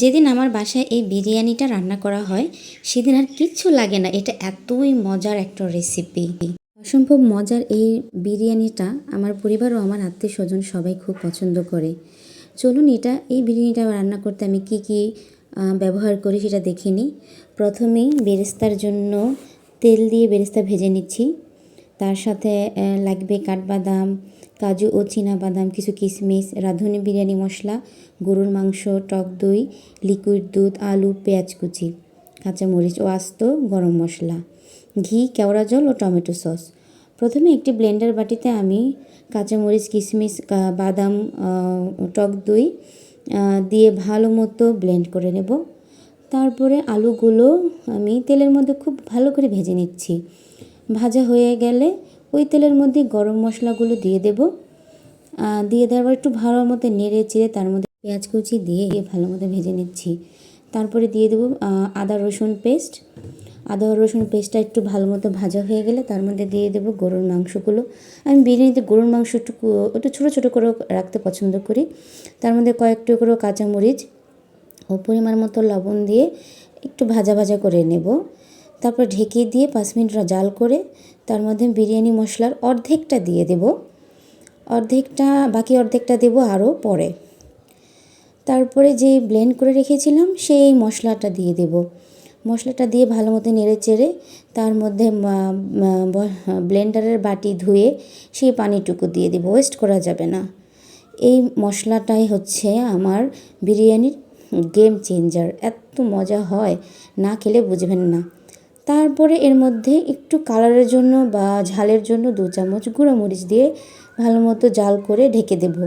যেদিন আমার বাসায় এই বিরিয়ানিটা রান্না করা হয়, সেদিন আর কিচ্ছু লাগে না। এটা এতই মজার একটা রেসিপি অসম্ভব মজার এই বিরিয়ানিটা আমার পরিবার ও আমার আত্মীয় স্বজন সবাই খুব পছন্দ করে। চলুন এটা, এই বিরিয়ানিটা রান্না করতে আমি কি কি ব্যবহার করি সেটা দেখে নিই। প্রথমেই বেরেস্তার জন্য তেল দিয়ে বেরেস্তা ভেজে নিচ্ছি। তার সাথে লাগবে কাঠবাদাম কাজু ও বাদাম কিছু কিশমিশ রাঁধুনি বিরিয়ানি মশলা, গরুর মাংস, টক দই, লিকুইড দুধ, আলু, পেঁয়াজ কুচি, কাঁচামরিচ ও আস্ত গরম মশলা, ঘি, কেওড়া জল ও টমেটো সস। প্রথমে একটি ব্লেন্ডার বাটিতে আমি কাঁচামরিচ কিশমিশ বাদাম টক দই দিয়ে ভালো মতো ব্লেন্ড করে নেব। তারপরে আলুগুলো আমি তেলের মধ্যে খুব ভালো করে ভেজে নিচ্ছি। ভাজা হয়ে গেলে ওই তেলের মধ্যে গরম মশলাগুলো দিয়ে দেব। দিয়ে দেওয়ার পর একটু ভালো মতো নেড়ে চেড়ে তার মধ্যে পেঁয়াজ কুচি দিয়ে ভালো মতো ভেজে নিচ্ছি। তারপরে দিয়ে দেবো আদা রসুন পেস্ট। আদা রসুন পেস্টটা একটু ভালো মতো ভাজা হয়ে গেলে তার মধ্যে দিয়ে দেবো গরুর মাংসগুলো। আমি বিরিয়ানিতে গরুর মাংস একটু একটু ছোটো ছোটো করে রাখতে পছন্দ করি। তার মধ্যে কয়েক টুকরো কাঁচামরিচ ও পরিমাণ মতো লবণ দিয়ে একটু ভাজা ভাজা করে নেব। তারপর ঢেকে দিয়ে পাঁচ মিনিট জাল করে তার মধ্যে বিরিয়ানি মশলার অর্ধেকটা দিয়ে দেব। অর্ধেকটা, বাকি অর্ধেকটা দেব আরও পরে। তারপরে যে ব্লেন্ড করে রেখেছিলাম, সেই মশলাটা দিয়ে দেব। মশলাটা দিয়ে ভালো মতো নেড়ে চেড়ে তার মধ্যে ব্লেন্ডারের বাটি ধুয়ে সেই পানিটুকু দিয়ে দেবো। ওয়েস্ট করা যাবে না। এই মশলাটাই হচ্ছে আমার বিরিয়ানির গেম চেঞ্জার এত মজা হয়, না খেলে বুঝবেন না। তারপরে এর মধ্যে একটু কালারের জন্য বা ঝালের জন্য দু চামচ গুঁড়ো মরিচ দিয়ে ভালো মতো জাল করে ঢেকে দেবো।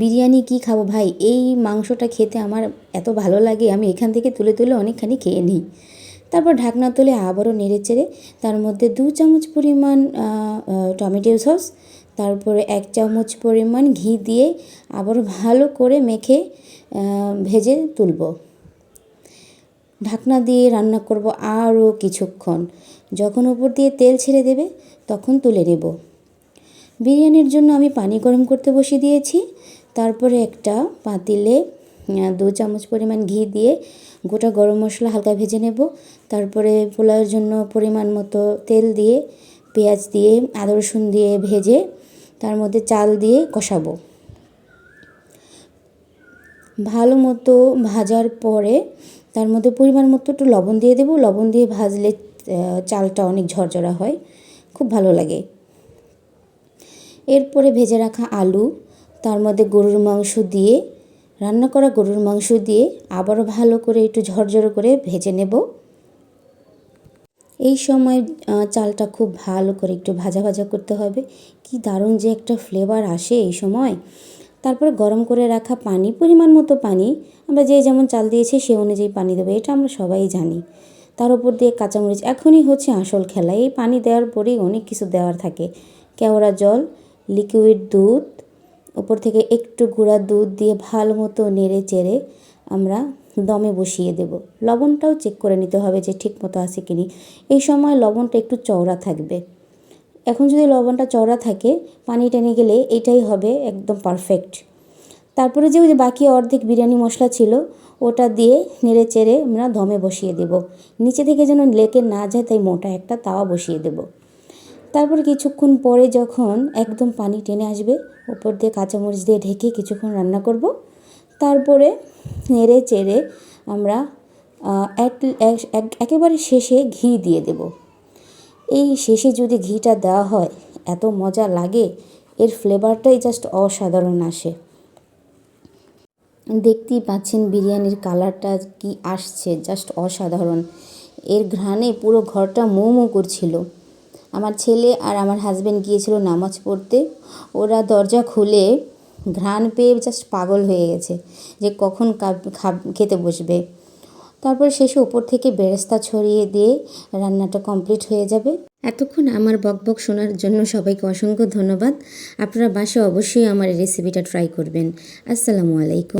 বিরিয়ানি কি খাব ভাই? এই মাংসটা খেতে আমার এত ভালো লাগে, আমি এখান থেকে তুলে তুলে অনেকখানি খেয়ে নিই। তারপর ঢাকনা তুলে আবারও নেড়ে চেড়ে তার মধ্যে দু চামচ পরিমাণ টমেটো সস, তারপরে এক চামচ পরিমাণ ঘি দিয়ে আবারও ভালো করে মেখে ভেজে তুলব। ঢাকনা দিয়ে রান্না করব আরও কিছুক্ষণ। যখন উপর দিয়ে তেল ছেড়ে দেবে, তখন তুলে নেব। বিরিয়ানির জন্য আমি পানি গরম করতে বসিয়ে দিয়েছি। তারপরে একটা পাতিলে দু চামচ পরিমাণ ঘি দিয়ে গোটা গরম মশলা হালকা ভেজে নেব। তারপরে পোলাওয়ের জন্য পরিমাণ মতো তেল দিয়ে, পেঁয়াজ দিয়ে, আদা রসুন দিয়ে ভেজে তার মধ্যে চাল দিয়ে কষাবো। ভালো মতো ভাজার পরে তার মধ্যে পরিমাণ মতো একটু লবণ দিয়ে দেবো। লবণ দিয়ে ভাজলে চালটা অনেক ঝরঝরা হয়। খুব ভালো লাগে। এরপরে ভেজে রাখা আলু, তার মধ্যে গরুর মাংস দিয়ে, রান্না করা গরুর মাংস দিয়ে আবারও ভালো করে একটু ঝরঝরে করে ভেজে নেব। এই সময় চালটা খুব ভালো করে একটু ভাজা ভাজা করতে হবে। কি দারুণ যে একটা ফ্লেভার আসে এই সময়। তারপরে গরম করে রাখা পানি, পরিমাণ মতো পানি, আমরা যে যেমন চাল দিয়েছি সে অনুযায়ী পানি দেবো, এটা আমরা সবাই জানি। তার উপর দিয়ে কাঁচামরিচ, এখনই হচ্ছে আসল খেলা। এই পানি দেওয়ার পরেই অনেক কিছু দেওয়ার থাকে। কেওড়া জল লিকুইড দুধ ওপর থেকে একটু গুঁড়া দুধ দিয়ে ভালো মতো নেড়ে চেড়ে আমরা দমে বসিয়ে দেব। লবণটাও চেক করে নিতে হবে যে ঠিক মতো আছে কিনি। এই সময় লবণটা একটু চওড়া থাকবে। এখন যদি লবণটা চওড়া থাকে, পানি টেনে গেলে এটাই হবে একদম পারফেক্ট তারপরে যে বাকি অর্ধেক বিরিয়ানি মশলা ছিল, ওটা দিয়ে নেড়ে চেড়ে আমরা দমে বসিয়ে দেব। নিচে থেকে যেন লেকে না যায় তাই মোটা একটা তাওয়া বসিয়ে দেব। তারপর কিছুক্ষণ পরে যখন একদম পানি টেনে আসবে উপর দিয়ে কাঁচামরিচ দিয়ে ঢেকে কিছুক্ষণ রান্না করব। তারপরে নেড়ে চেড়ে আমরা এক- এক- এক- একেবারে শেষে ঘি দিয়ে দেব। এই শেষে যদি ঘিটা দেওয়া হয়, এত মজা লাগে, এর ফ্লেভারটাই জাস্ট অসাধারণ আসে। দেখতেই পাচ্ছেন বিরিয়ানির কালারটা কি আসছে জাস্ট অসাধারণ। এর ঘ্রাণে পুরো ঘরটা মো মৌ করছিল। আমার ছেলে আর আমার হাজব্যান্ড গিয়েছিল নামাজ পড়তে। ওরা দরজা খুলে ঘ্রাণ পেয়ে জাস্ট পাগল হয়ে গেছে যে কখন খেতে বসবে। তারপর শেষে উপর থেকে বেরেস্তা ছড়িয়ে দিয়ে রান্নাটা কমপ্লিট হয়ে যাবে। এতক্ষণ আমার বকবক শোনার জন্য সবাইকে অসংখ্য ধন্যবাদ। আপনারা বাসে অবশ্যই আমার এই রেসিপিটা ট্রাই করবেন। আসসালামু আলাইকুম।